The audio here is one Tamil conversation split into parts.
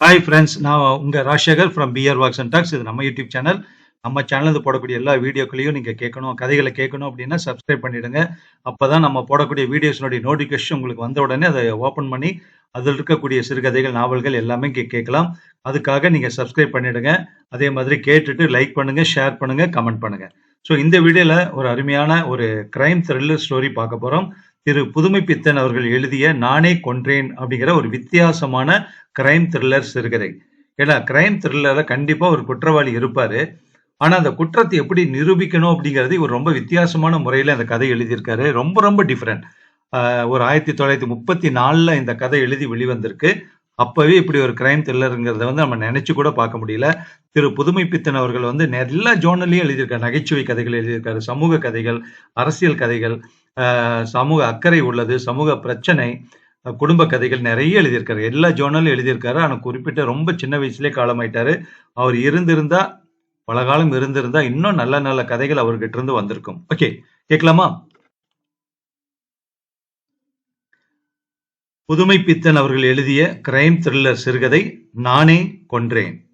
ஹாய் ஃப்ரெண்ட்ஸ் நான் உங்கள் Rajasekar from PR Walks and Talks இது நம்ம யூடியூப் சேனல் நம்ம சேனலில் போடக்கூடிய எல்லா வீடியோக்களையும் நீங்கள் கேட்கணும் கதைகளை கேட்கணும் அப்படின்னா சப்ஸ்கிரைப் பண்ணிவிடுங்க அப்போ தான் நம்ம போடக்கூடிய வீடியோஸ்னுடைய நோட்டிஃபிகேஷன் உங்களுக்கு வந்த உடனே அதை ஓப்பன் பண்ணி அதில் இருக்கக்கூடிய சிறுகதைகள் நாவல்கள் எல்லாமே இங்கே கேட்கலாம். அதுக்காக நீங்கள் சப்ஸ்கிரைப் பண்ணிவிடுங்க அதே மாதிரி கேட்டுட்டு லைக் பண்ணுங்கள் ஷேர் பண்ணுங்கள் கமெண்ட் பண்ணுங்கள் ஸோ இந்த வீடியோவில் ஒரு அருமையான ஒரு கிரைம் த்ரில்லர் ஸ்டோரி பார்க்க போகிறோம் திரு புதுமை பித்தன் அவர்கள் எழுதிய நானே கொன்றேன் அப்படிங்கிற ஒரு வித்தியாசமான கிரைம் த்ரில்லர் சிறுகதை ஏன்னா கிரைம் த்ரில்லரில் கண்டிப்பாக ஒரு குற்றவாளி இருப்பார். ஆனால் அந்த குற்றத்தை எப்படி நிரூபிக்கணும் அப்படிங்கிறது இவர் ரொம்ப வித்தியாசமான முறையில் அந்த கதை எழுதியிருக்காரு. ரொம்ப ரொம்ப டிஃப்ரெண்ட் ஒரு ஆயிரத்தி தொள்ளாயிரத்தி முப்பத்தி நாலில் இந்த கதை எழுதி வெளிவந்திருக்கு. அப்பவே இப்படி ஒரு கிரைம் த்ரில்லருங்கிறத வந்து நம்ம நினைச்சு கூட பார்க்க முடியல. திரு புதுமை பித்தன் அவர்கள் வந்து எல்லா ஜோனல்லையும் எழுதியிருக்காரு. நகைச்சுவை கதைகள் எழுதியிருக்காரு சமூக கதைகள் அரசியல் கதைகள் சமூக அக்கறை உள்ளது சமூக பிரச்சனை குடும்ப கதைகள் நிறைய எழுதியிருக்காரு. எல்லா ஜோனலும் எழுதியிருக்காரு. ஆனால் குறிப்பிட்ட ரொம்ப சின்ன வயசுலேயே காலமாயிட்டாரு. அவர் இருந்திருந்தா பல காலம் இருந்திருந்தா இன்னும் நல்ல நல்ல கதைகள் அவர்கிட்ட இருந்து வந்திருக்கும். ஓகே கேட்கலாமா? புதுமை பித்தன் அவர்கள் எழுதிய கிரைம் த்ரில்லர் சிறுகதை நானே கொன்றேன்.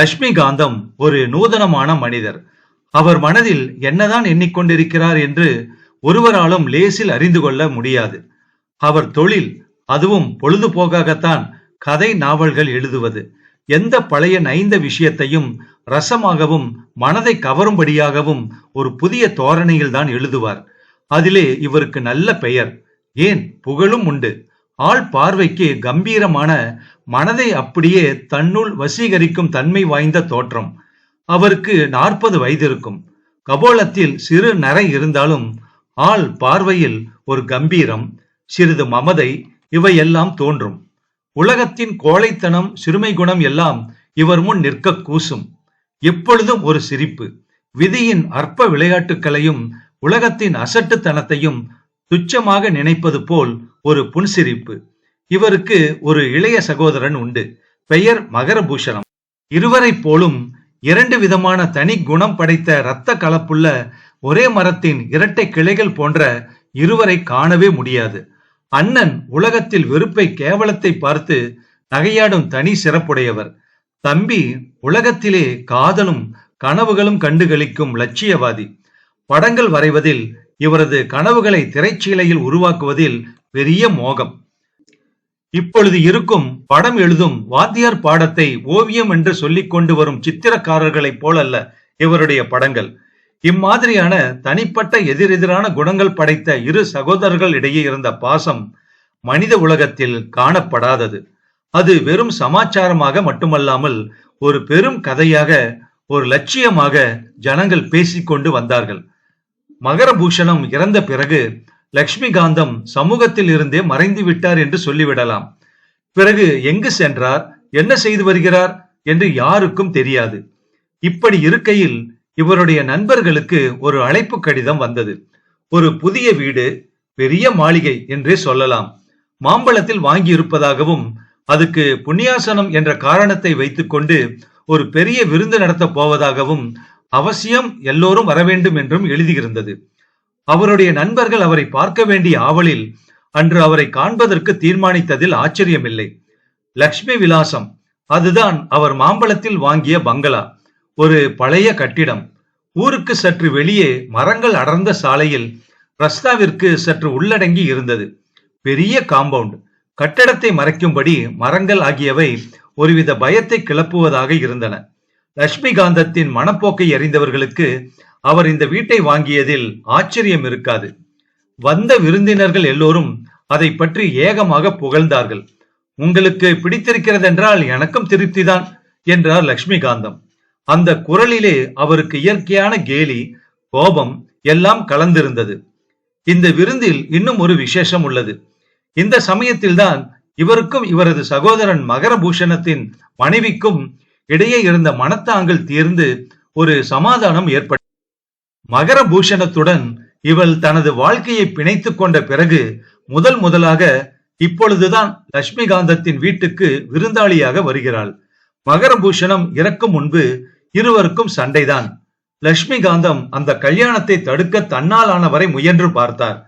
லட்சுமிகாந்தம் ஒரு நூதனமான மனிதர். அவர் மனதில் என்னதான் எண்ணிக்கொண்டிருக்கிறார் என்று ஒருவராலும் லேசில் அறிந்து கொள்ள முடியாது. அவர் தொழில் அதுவும் பொழுதுபோக்காகத்தான் கதை நாவல்கள் எழுதுவது. எந்த பழைய நைந்த விஷயத்தையும் ரசமாகவும் மனதை கவரும்படியாகவும் ஒரு புதிய தோரணையில் தான் எழுதுவார். அதிலே இவருக்கு நல்ல பெயர். ஏன் புகழும் உண்டு? ஆள் பார்வைக்கு கம்பீரமான மனதை அப்படியே தன்னுள் வசீகரிக்கும் தன்மை வாய்ந்த தோற்றம். அவருக்கு நாற்பது வயது இருக்கும் கபோலத்தில் சிறு நரை இருந்தாலும் ஆள் பார்வையில் ஒரு கம்பீரம் சிறிது மமதை இவையெல்லாம் தோன்றும். உலகத்தின் கோழைத்தனம் சிறுமை குணம் எல்லாம் இவர் முன் நிற்க கூசும். எப்பொழுதும் ஒரு சிரிப்பு. விதியின் அற்ப விளையாட்டுக்களையும் உலகத்தின் அசட்டுத்தனத்தையும் துச்சமாக நினைப்பது போல் ஒரு புன்சிரிப்பு. இவருக்கு ஒரு இளைய சகோதரன் உண்டு. பெயர் மகரபூஷணம். இருவரைப் போலும் இரண்டு விதமான தனி குணம் படைத்த இரத்த கலப்புள்ள ஒரே மரத்தின் இரட்டை கிளைகள் போன்ற இருவரை காணவே முடியாது. அண்ணன் உலகத்தில் வெறுப்பை கேவலத்தை பார்த்து நகையாடும் தனி சிறப்புடையவர். தம்பி உலகத்திலே காதலும் கனவுகளும் கண்டுகளிக்கும் லட்சியவாதி. படங்கள் வரைவதில் இவரது கனவுகளை திரைச்சீலையில் உருவாக்குவதில் பெரிய மோகம். இப்பொழுது இருக்கும் படம் எழுதும் வாத்தியார் பாடத்தை ஓவியம் என்று சொல்லிக் கொண்டு வரும் சித்திரக்காரர்களைப் போலல்ல இவருடைய படங்கள். இம்மாதிரியான தனிப்பட்ட எதிரெதிரான குணங்கள் படைத்த இரு சகோதரர்கள் இடையே இருந்த பாசம் மனித உலகத்தில் காணப்படாதது. அது வெறும் சமாச்சாரமாக மட்டுமல்லாமல் ஒரு பெரும் கதையாக ஒரு லட்சியமாக ஜனங்கள் பேசிக்கொண்டு வந்தார்கள். மகரபூஷணம் இறந்த பிறகு லட்சுமிகாந்தம் சமூகத்தில் இருந்தே மறைந்து விட்டார் என்று சொல்லிவிடலாம். பிறகு எங்கு சென்றார்? என்ன செய்து வருகிறார்? என்று யாருக்கும் தெரியாது. இப்படி இருக்கையில் இவருடைய நண்பர்களுக்கு ஒரு அழைப்பு கடிதம் வந்தது. ஒரு புதிய வீடு பெரிய மாளிகை என்றே சொல்லலாம். மாம்பழத்தில் வாங்கி இருப்பதாகவும் அதுக்கு புண்ணியாசனம் என்ற காரணத்தை வைத்துக்கொண்டு ஒரு பெரிய விருந்து நடத்தப் போவதாகவும் அவசியம் எல்லோரும் வர வேண்டும் என்றும் எழுதியிருந்தது. அவருடைய நண்பர்கள் அவரை பார்க்க வேண்டிய ஆவலில் அன்று அவரை காண்பதற்கு தீர்மானித்ததில் ஆச்சரியமில்லை. லக்ஷ்மி விலாசம் அதுதான் அவர் மாம்பழத்தில் வாங்கிய பங்களா ஒரு பழைய கட்டிடம். ஊருக்கு சற்று வெளியே மரங்கள் அடர்ந்த சாலையில் ரஸ்தாவிற்கு சற்று உள்ளடங்கி இருந்தது. பெரிய காம்பவுண்ட் கட்டடத்தை மறைக்கும்படி மரங்கள் ஆகியவை ஒருவித பயத்தை கிளப்புவதாக இருந்தன. லட்சுமிகாந்தத்தின் மனப்போக்கை அறிந்தவர்களுக்கு அவர் இந்த வீட்டை வாங்கியதில் ஆச்சரியம் இருக்காது. வந்த விருந்தினர்கள் எல்லோரும் அதை பற்றி ஏகமாக புகழ்ந்தார்கள். உங்களுக்கு பிடித்திருக்கிறது என்றால் எனக்கும் திருப்திதான் என்றார் லட்சுமிகாந்தம். அந்த குரலிலே அவருக்கு இயற்கையான கேலி கோபம் எல்லாம் கலந்திருந்தது. இந்த விருந்தில் இன்னும் ஒரு விசேஷம் உள்ளது. இந்த சமயத்தில்தான் இவருக்கும் இவரது சகோதரன் மகரபூஷணத்தின் மனைவிக்கும் இடையே இருந்த மனத்தாங்கல் தீர்ந்து ஒரு சமாதானம் ஏற்பட்டது மகரபூஷணத்துடன் இவள் தனது வாழ்க்கையை பிணைத்துக் கொண்ட பிறகு முதல் முதலாக இப்பொழுதுதான் லட்சுமிகாந்தத்தின் வீட்டுக்கு விருந்தாளியாக வருகிறாள். மகரபூஷணம் இறக்கும் முன்பு இருவருக்கும் சண்டைதான். லட்சுமிகாந்தம் அந்த கல்யாணத்தை தடுக்க தன்னாலானவரை முயன்று பார்த்தார்.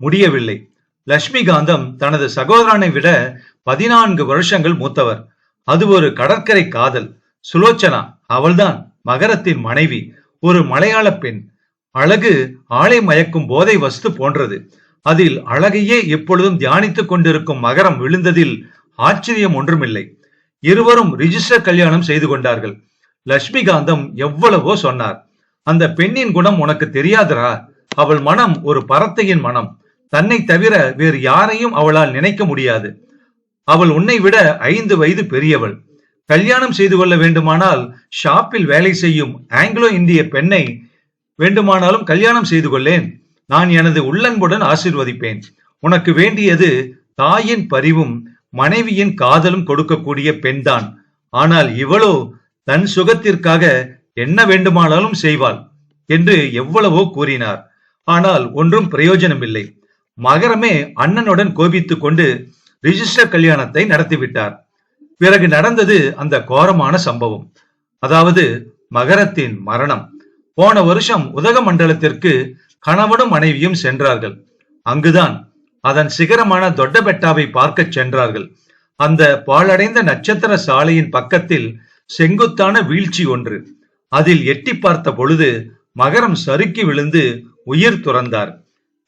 முடியவில்லை. லட்சுமிகாந்தம் தனது சகோதரனை விட பதினான்கு வருஷங்கள் மூத்தவர். அது ஒரு கடற்கரை காதல். சுலோச்சனா அவள்தான் மகரத்தின் மனைவி. ஒரு மலையாள பெண். அழகு ஆளை மயக்கும் போதை வஸ்து போன்றது. அதில் அழகையே எப்பொழுதும் தியானித்துக் கொண்டிருக்கும் மகரம் விழுந்ததில் ஆச்சரியம் ஒன்றுமில்லை. இருவரும் ரிஜிஸ்டர் கல்யாணம் செய்து கொண்டார்கள். லட்சுமிகாந்தம் எவ்வளவோ சொன்னார். அந்த பெண்ணின் குணம் உனக்கு தெரியாதரா? அவள் மனம் ஒரு பறத்தையின் மனம். தன்னை தவிர வேறு யாரையும் அவளால் நினைக்க முடியாது. அவள் உன்னை விட ஐந்து வயது பெரியவள். கல்யாணம் செய்து கொள்ள வேண்டுமானால் ஷாப்பில் வேலை செய்யும் ஆங்கிலோ இந்திய பெண்ணை வேண்டுமானாலும் கல்யாணம் செய்து கொள்ளேன். நான் எனது உள்ளன்புடன் ஆசிர்வதிப்பேன். உனக்கு வேண்டியது தாயின் பரிவும் மனைவியின் காதலும் கொடுக்கக்கூடிய பெண்தான். ஆனால் இவளோ தன் சுகத்திற்காக என்ன வேண்டுமானாலும் செய்வாள் என்று எவ்வளவோ கூறினார். ஆனால் ஒன்றும் பிரயோஜனமில்லை. மகரமே அண்ணனுடன் கோபித்துக் கொண்டு ரிஜிஸ்டர் கல்யாணத்தை நடத்திவிட்டார். பிறகு நடந்தது அந்த கோரமான சம்பவம். அதாவது மகரத்தின் மரணம். போன வருஷம் உதகமண்டலத்திற்கு கணவனும் மனைவியும் சென்றார்கள். அங்குதான் அதன் சிகரமான தொட்டபெட்டாவை பார்க்கச் சென்றார்கள். அந்த பாழடைந்த நட்சத்திர சாலையின் பக்கத்தில் செங்குத்தான வீழ்ச்சி ஒன்று. அதில் எட்டி பார்த்த பொழுது மகரம் சறுக்கி விழுந்து உயிர் துறந்தார்.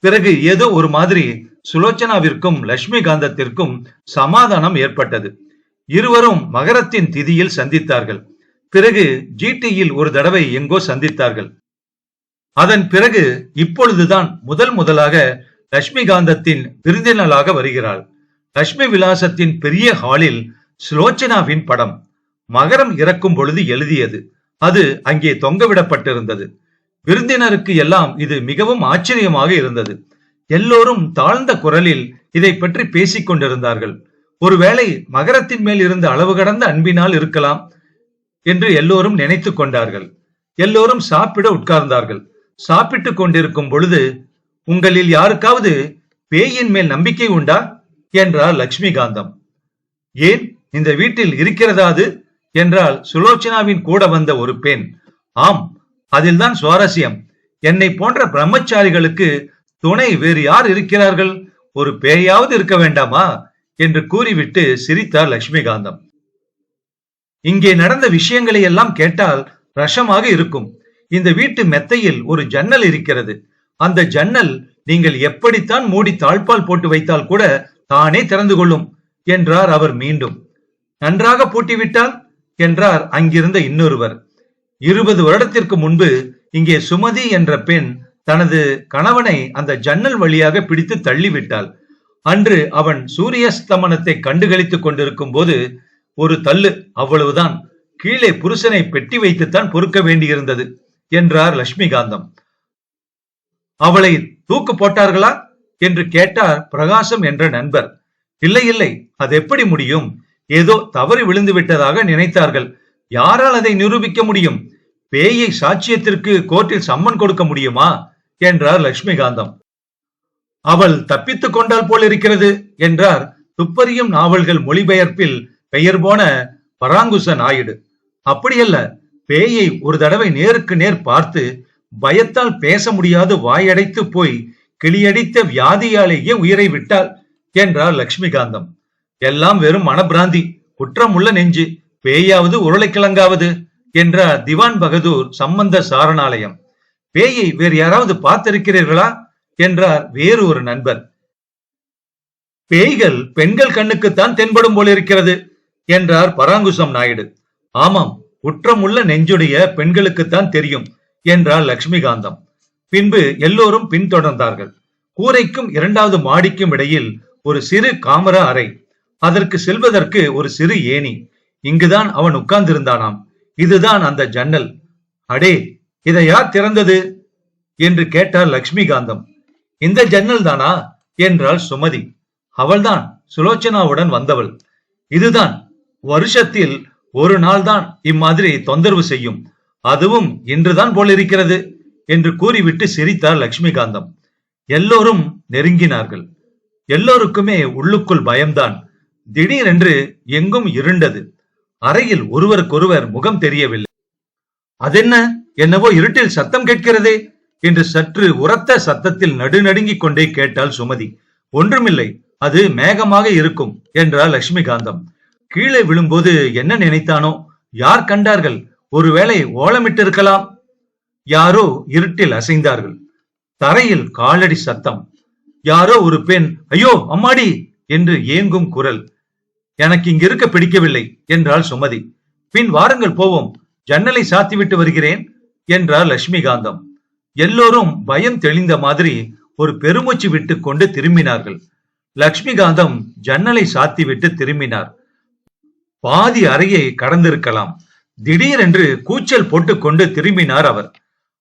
பிறகு ஏதோ ஒரு மாதிரி சுலோச்சனாவிற்கும் லட்சுமிகாந்தத்திற்கும் சமாதானம் ஏற்பட்டது. இருவரும் மகரத்தின் திதியில் சந்தித்தார்கள். பிறகு ஜிடியில் ஒரு தடவை எங்கோ சந்தித்தார்கள். அதன் பிறகு இப்பொழுதுதான் முதல் முதலாக லட்சுமிகாந்தத்தின் விருந்தினலாக வருகிறாள். லட்சுமி விலாசத்தின் பெரிய ஹாலில் சுலோச்சனாவின் படம் மகரம் இறக்கும் பொழுது எழுதியது. அது அங்கே தொங்கவிடப்பட்டிருந்தது. விருந்தினருக்கு எல்லாம் இது மிகவும் ஆச்சரியமாக இருந்தது. எல்லோரும் தாழ்ந்த குரலில் இதை பற்றி பேசிக் கொண்டிருந்தார்கள். ஒருவேளை மகரத்தின் மேல் இருந்த அளவு கடந்த அன்பினால் இருக்கலாம் என்று எல்லோரும் நினைத்துக் கொண்டார்கள். எல்லோரும் சாப்பிட உட்கார்ந்தார்கள். சாப்பிட்டுக் கொண்டிருக்கும் பொழுது உங்களில் யாருக்காவது பேயின் மேல் நம்பிக்கை உண்டா? என்றார் லட்சுமிகாந்தம் ஏன்? இந்த வீட்டில் இருக்கிறதா அது? என்றால் சுலோச்சனாவின் கூட வந்த ஒரு பெண். ஆம் அதில்தான் சுவாரஸ்யம். என்னை போன்ற பிரம்மச்சாரிகளுக்கு துணை வேறு யார் இருக்கிறார்கள்? ஒரு பேயாவது இருக்க வேண்டாமா? என்று கூறிவிட்டு சிரித்தார் லட்சுமிகாந்தம். இங்கே நடந்த விஷயங்களை எல்லாம் கேட்டால் ரஷமாக இருக்கும். இந்த வீட்டு மெத்தையில் ஒரு ஜன்னல் இருக்கிறது. அந்த ஜன்னல் நீங்கள் எப்படித்தான் மூடி தாழ்பால் போட்டு வைத்தால் கூட தானே திறந்து கொள்ளும் என்றார் அவர் மீண்டும். நன்றாக பூட்டிவிட்டால் என்றார் அங்கிருந்த இன்னொருவர். இருபது வருடத்திற்கு முன்பு இங்கே சுமதி என்ற பெண் தனது கணவனை அந்த ஜன்னல் வழியாக பிடித்து தள்ளிவிட்டாள். அன்று அவன் சூரியஸ்தமனத்தை கண்டுகளித்துக் கொண்டிருக்கும் போது ஒரு தள்ளு அவ்வளவுதான். கீழே புருஷனை பெட்டி வைத்துத்தான் பொறுக்க வேண்டியிருந்தது என்றார் லட்சுமிகாந்தம். அவளை தூக்கு போட்டார்களா? என்று கேட்டார் பிரகாசம் என்ற நண்பர். இல்லை இல்லை அது எப்படி முடியும்? ஏதோ தவறி விழுந்து விட்டதாக நினைத்தார்கள். யாரால் அதை நிரூபிக்க முடியும்? பேயை சாட்சியத்திற்கு கோர்ட்டில் சம்மன் கொடுக்க முடியுமா? என்றார் லட்சுமிகாந்தம் அவள் தப்பித்துக் கொண்டால் போல் இருக்கிறது என்றார் துப்பறியும் நாவல்கள் மொழிபெயர்ப்பில் பெயர் போன பராங்குச நாயுடு. அப்படியல்ல பேயை ஒரு தடவை நேருக்கு நேர் பார்த்து பயத்தால் பேச முடியாது வாயடைத்து போய் கிளியடித்த வியாதியாலேயே உயிரை விட்டாள் என்றார் லட்சுமிகாந்தம் எல்லாம் வெறும் மனப்பிராந்தி குற்றமுள்ள நெஞ்சு பேயாவது உருளைக்கிழங்காவது என்றார் திவான் பகதூர் சம்பந்த சாரணாலயம். பேயை வேறு யாராவது பார்த்திருக்கிறீர்களா? என்றார் வேறு ஒரு நண்பர் பேய்கள் பெண்கள் கண்ணுக்குத்தான் தென்படும் போல இருக்கிறது என்றார் பராங்குசம் நாயுடு. ஆமாம் குற்றமுள்ள நெஞ்சுடைய பெண்களுக்குத்தான் தெரியும் என்றார் லட்சுமிகாந்தம் பின்பு எல்லோரும் பின்தொடர்ந்தார்கள். கூரைக்கும் இரண்டாவது மாடிக்கும் இடையில் ஒரு சிறு காமரா அறை. அதற்கு செல்வதற்கு ஒரு சிறு ஏணி. இங்குதான் அவன் உட்கார்ந்திருந்தானாம். இதுதான் அந்த ஜன்னல். அடே இதை யார் திறந்தது? என்று கேட்டார் லக்ஷ்மிகாந்தம். இந்த ஜன்னல் தானா? என்றாள் சுமதி. அவள்தான் சுலோச்சனாவுடன் வந்தவள். இதுதான் வருஷத்தில் ஒரு நாள் தான் இம்மாதிரி தொந்தரவு செய்யும். அதுவும் இன்றுதான் போலிருக்கிறது என்று கூறிவிட்டு சிரித்தார் லட்சுமிகாந்தம் எல்லோரும் நெருங்கினார்கள். எல்லோருக்குமே உள்ளுக்குள் பயம்தான். திடீரென்று எங்கும் இருண்டது. அறையில் ஒருவருக்கொருவர் முகம் தெரியவில்லை. அதென்ன? என்னவோ இருட்டில் சத்தம் கேட்கிறதே என்று சற்று உரத்த சத்தத்தில் நடுநடுங்கிக் கொண்டே கேட்டாள் சுமதி. ஒன்றுமில்லை அது மேகமாக இருக்கும் என்றார் லட்சுமிகாந்தம் கீழே விழும்போது என்ன நினைத்தானோ யார் கண்டார்கள்? ஒருவேளை ஓலமிட்டிருக்கலாம். யாரோ இருட்டில் அசைந்தார்கள். தரையில் காலடி சத்தம். யாரோ ஒரு பெண் ஐயோ அம்மாடி! என்று ஏங்கும் குரல். எனக்கு இங்கிருக்க பிடிக்கவில்லை என்றாள் சுமதி. பின் வாருங்கள் போவோம். ஜன்னலை சாத்திவிட்டு வருகிறேன். என்றார் லட்சுமிகாந்தம். எல்லோரும் பயம் தெளிந்த மாதிரி ஒரு பெருமூச்சு விட்டுக் கொண்டு திரும்பினார்கள். லட்சுமிகாந்தம் ஜன்னலை சாத்திவிட்டு திரும்பினார். பாதி அறையை கடந்திருக்கலாம். திடீரென்று கூச்சல் போட்டுக்கொண்டு திரும்பினார் அவர்.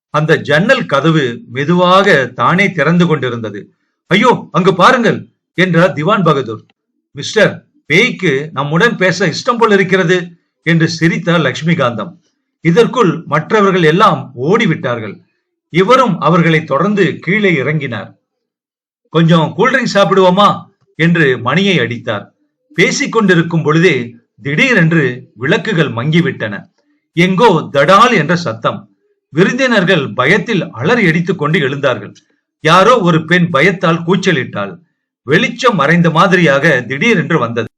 அந்த ஜன்னல் கதவு மெதுவாக தானே திறந்து கொண்டிருந்தது. ஐயோ அங்கு பாருங்கள் என்றார் திவான் பகதூர். மிஸ்டர் பேய்க்கு நம்முடன் பேச இஷ்டம் போல் இருக்கிறது என்று சிரித்தார் லட்சுமிகாந்தம். இதற்குள் மற்றவர்கள் எல்லாம் ஓடிவிட்டார்கள். இவரும் அவர்களை தொடர்ந்து கீழே இறங்கினார். கொஞ்சம் கூல்ட்ரிங்க் சாப்பிடுவோமா? என்று மணியை அடித்தார். பேசிக்கொண்டிருக்கும் பொழுதே திடீரென்று விளக்குகள் மங்கிவிட்டன. எங்கோ தடால் என்ற சத்தம். விருந்தினர்கள் பயத்தில் அலறி அடித்துக் கொண்டு எழுந்தார்கள். யாரோ ஒரு பெண் பயத்தால் கூச்சலிட்டாள். வெளிச்சம் மறைந்த மாதிரியாக திடீரென்று வந்தது.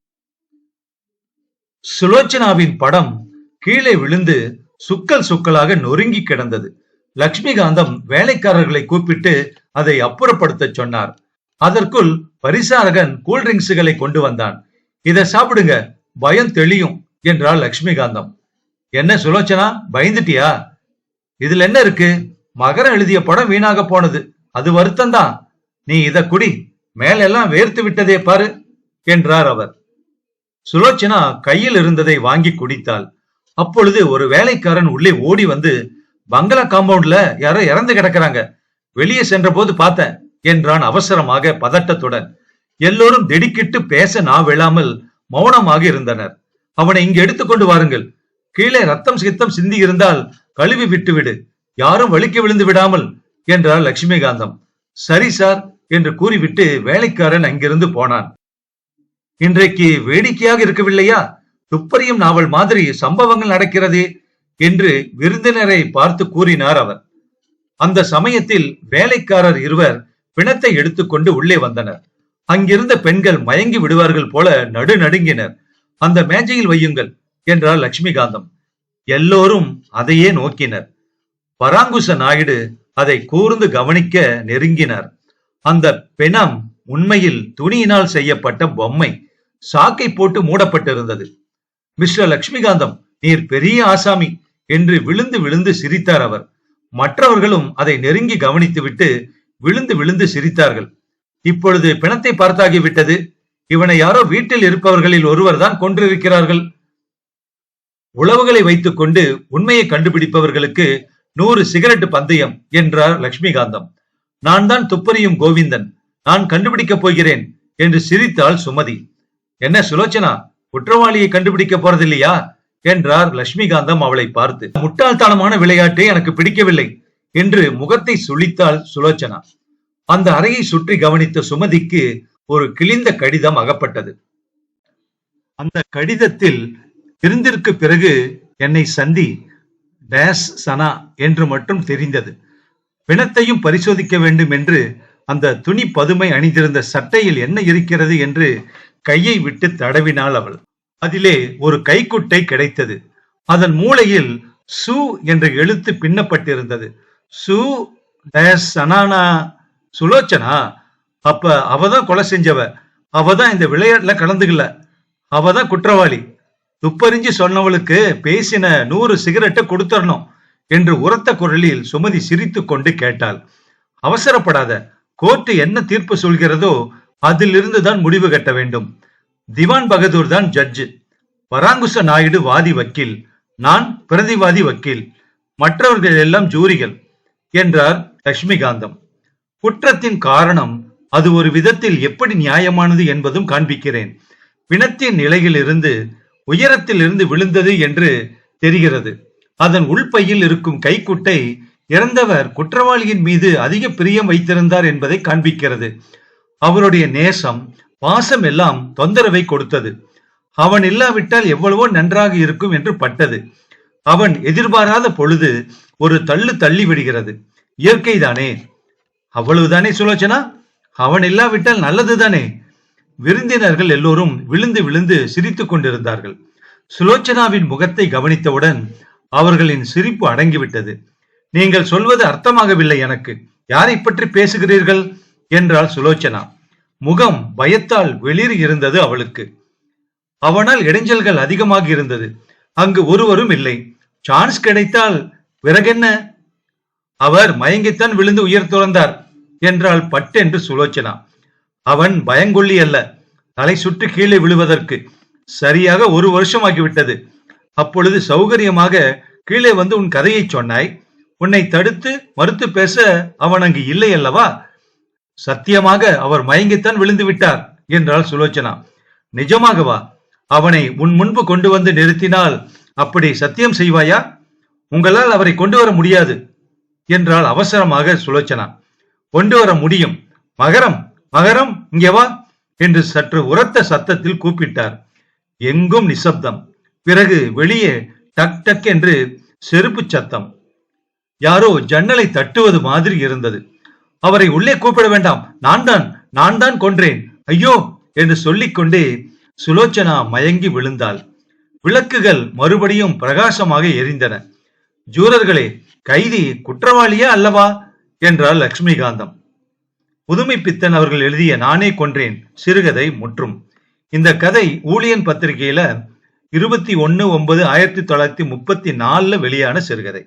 சுலோச்சனாவின் படம் கீழே விழுந்து சுக்கல் சுக்கலாக நொறுங்கி கிடந்தது. லக்ஷ்மிகாந்தம் வேலைக்காரர்களை கூப்பிட்டு அதை அப்புறப்படுத்த சொன்னார். அதற்குள் பரிசாரகன் கூல்ட்ரிங்க்ஸுகளை கொண்டு வந்தான். இதை சாப்பிடுங்க பயம் தெளியும் என்றாள் லக்ஷ்மிகாந்தம். என்ன சுலோச்சனா பயந்துட்டியா? இதுல என்ன இருக்கு? மகரம் எழுதிய படம் வீணாக போனது. அது வருத்தம் தான் நீ இத குடி மேலெல்லாம் வேர்த்து விட்டதே பாரு என்றார் அவர். சுலோச்சனா கையில் இருந்ததை வாங்கி குடித்தாள். அப்பொழுது ஒரு வேலைக்காரன் உள்ளே ஓடி வந்து பங்களா காம்பவுண்ட்ல யாரோ இறந்து கிடக்குறாங்க. வெளியே சென்ற போது பார்த்தேன் என்றான் அவசரமாக பதட்டத்துடன். எல்லோரும் திடுக்கிட்டு பேச நாவிழாமல் மௌனமாக இருந்தனர். அவனை இங்கு எடுத்துக்கொண்டு வாருங்கள். கீழே ரத்தம் சித்தம் சிந்தி இருந்தால் கழுவி விட்டுவிடு யாரும் வலிக்க விழுந்து விடாமல் என்றார் லட்சுமிகாந்தம். சரி சார் என்று கூறிவிட்டு வேலைக்காரன் அங்கிருந்து போனான். இன்றைக்கு வேடிக்கையாக இருக்கவில்லையா? துப்பறியும் நாவல் மாதிரி சம்பவங்கள் நடக்கிறதே என்று விருந்தினரை பார்த்து கூறினார் அவர். அந்த சமயத்தில் வேலைக்காரர் இருவர் பிணத்தை எடுத்துக்கொண்டு உள்ளே வந்தனர். அங்கிருந்த பெண்கள் மயங்கி விடுவார்கள் போல நடு நடுங்கினர் அந்த மேஜையில் வையுங்கள் என்றார் லட்சுமிகாந்தம். எல்லோரும் அதையே நோக்கினர். பராங்குச நாயுடு அதை கூர்ந்து கவனிக்க நெருங்கினார். அந்த பிணம் உண்மையில் துணியினால் செய்யப்பட்ட பொம்மை. சாக்கை போட்டு மூடப்பட்டிருந்தது. மிஸ்டர் லட்சுமிகாந்தம் நீர் பெரிய ஆசாமி என்று விழுந்து விழுந்து சிரித்தார் அவர். மற்றவர்களும் அதை நெருங்கி கவனித்துவிட்டு விழுந்து விழுந்து சிரித்தார்கள். இப்பொழுது பிணத்தை பார்த்தாகிவிட்டது இவனை யாரோ வீட்டில் இருப்பவர்களில் ஒருவர் தான் கொன்றிருக்கிறார்கள். உளவுகளை வைத்துக் கொண்டு உண்மையை கண்டுபிடிப்பவர்களுக்கு நூறு சிகரெட் பந்தயம் என்றார் லட்சுமிகாந்தம். நான் தான் துப்பறியும் கோவிந்தன். நான் கண்டுபிடிக்கப் போகிறேன் என்று சிரித்தாள் சுமதி. என்ன சுலோச்சனா? குற்றவாளியை கண்டுபிடிக்க போறதில்லையா? என்றார் லட்சுமிகாந்தம் அவளை பார்த்து. முட்டாள்தனமான விளையாட்டை எனக்கு பிடிக்கவில்லை என்று முகத்தை சுளித்தாள் சுலோச்சனா. அந்த அறையை சுற்றி கவனித்த சுமதிக்கு ஒரு கிழிந்த கடிதம் அகப்பட்டது. அந்த கடிதத்தில் விருந்திற்கு பிறகு என்னை சந்தி டேஸ் சனா என்று மட்டும் தெரிந்தது. பிணத்தையும் பரிசோதிக்க வேண்டும் என்று அந்த துணி பதுமை அணிந்திருந்த சட்டையில் என்ன இருக்கிறது என்று கையை விட்டு தடவினாள் அவள். அதிலே ஒரு கைக்குட்டை கிடைத்தது. அதன் மூலையில் சு என்ற எழுத்து பின்னப்பட்டிருந்தது. சு டேஸ் சனானா சுலோச்சனா? அப்ப அவதான் கொலை செஞ்சவ. அவதான் இந்த விளையாட்டுல கலந்துக்கல. அவதான் குற்றவாளி. துப்பறிஞ்சு சொன்னவளுக்கு பேசின நூறு சிகரெட்டை கொடுத்தரணும் என்று உரத்த குரலில் சுமதி சிரித்து கொண்டு கேட்டாள். அவசரப்படாத கோர்ட்டு என்ன தீர்ப்பு சொல்கிறதோ அதிலிருந்து தான் முடிவு கட்ட வேண்டும். திவான் பகதூர் தான் ஜட்ஜு. பராங்குச நாயுடு வாதி வக்கீல். நான் பிரதிவாதி வக்கீல். மற்றவர்கள் எல்லாம் ஜூரிகள் என்றார் லட்சுமிகாந்தம் குற்றத்தின் காரணம் அது ஒரு விதத்தில் எப்படி நியாயமானது என்பதும் காண்பிக்கிறேன். பிணத்தின் நிலையிலிருந்து உயரத்தில் இருந்து விழுந்தது என்று தெரிகிறது. அதன் உள்பையில் இருக்கும் கைக்குட்டை இறந்தவர் குற்றவாளியின் மீது அதிக பிரியம் வைத்திருந்தார் என்பதை காண்பிக்கிறது. அவருடைய நேசம் பாசம் எல்லாம் தொந்தரவை கொடுத்தது. அவன் இல்லாவிட்டால் எவ்வளவோ நன்றாக இருக்கும் என்று பட்டது. அவன் எதிர்பாராத பொழுது ஒரு தள்ளு தள்ளி விடுகிறது. இயற்கைதானே. அவ்வளவுதானே சுலோச்சனா? அவன் இல்லாவிட்டால் நல்லதுதானே? விருந்தினர்கள் எல்லோரும் விழுந்து விழுந்து சிரித்துக் கொண்டிருந்தார்கள். சுலோச்சனாவின் முகத்தை கவனித்தவுடன் அவர்களின் சிரிப்பு அடங்கிவிட்டது. நீங்கள் சொல்வது அர்த்தமாகவில்லை எனக்கு. யாரை பற்றி பேசுகிறீர்கள்? என்றாள் சுலோச்சனா. முகம் பயத்தால் வெளிர் இருந்தது அவளுக்கு. அவனால் இடைஞ்சல்கள் அதிகமாக இருந்தது. அங்கு ஒருவரும் இல்லை. சான்ஸ் கிடைத்தால் பிறகென்ன? அவர் மயங்கித்தான் விழுந்து உயிர் துறந்தார் என்றாள் பட்டென்று சுலோச்சனா. அவன் பயங்கொள்ளி அல்ல. தலை சுற்று கீழே விழுவதற்கு சரியாக ஒரு வருஷம் ஆகிவிட்டது அப்பொழுது சௌகரியமாக கீழே வந்து உன் கதையை சொன்னாய். உன்னை தடுத்து மறுத்து பேச அவன் அங்கு இல்லை அல்லவா? சத்தியமாக அவர் மயங்கித்தான் விழுந்து விட்டார் என்றாள் சுலோச்சனா. நிஜமாகவா? அவனை உன் முன்பு கொண்டு வந்து நிறுத்தினால் அப்படி சத்தியம் செய்வாயா? உங்களால் அவரை கொண்டு வர முடியாது என்றால் அவசரமாக சுலோச்சனா. கொண்டு வர முடியும். மகரம் மகரம் இங்கே வா என்று சற்று உரத்த சத்தத்தில் கூப்பிட்டார். எங்கும் நிசப்தம். பிறகு வெளியே டக் டக் என்று செருப்பு சத்தம். யாரோ ஜன்னலை தட்டுவது மாதிரி இருந்தது. அவரை உள்ளே கூப்பிட வேண்டாம். நான் தான் நான் தான் கொன்றேன். ஐயோ என்று சொல்லிக்கொண்டே சுலோச்சனா மயங்கி விழுந்தாள். விளக்குகள் மறுபடியும் பிரகாசமாக எரிந்தன. ஜூரர்களே கைதி குற்றவாளியா அல்லவா? என்றார் லக்ஷ்மிகாந்தம். புதுமை பித்தன் அவர்கள் எழுதிய நானே கொன்றேன் சிறுகதை முற்றும். இந்த கதை ஊழியன் பத்திரிகையில இருபத்தி ஒன்னு ஒன்பது ஆயிரத்தி தொள்ளாயிரத்தி முப்பத்தி நாலுல வெளியான சிறுகதை.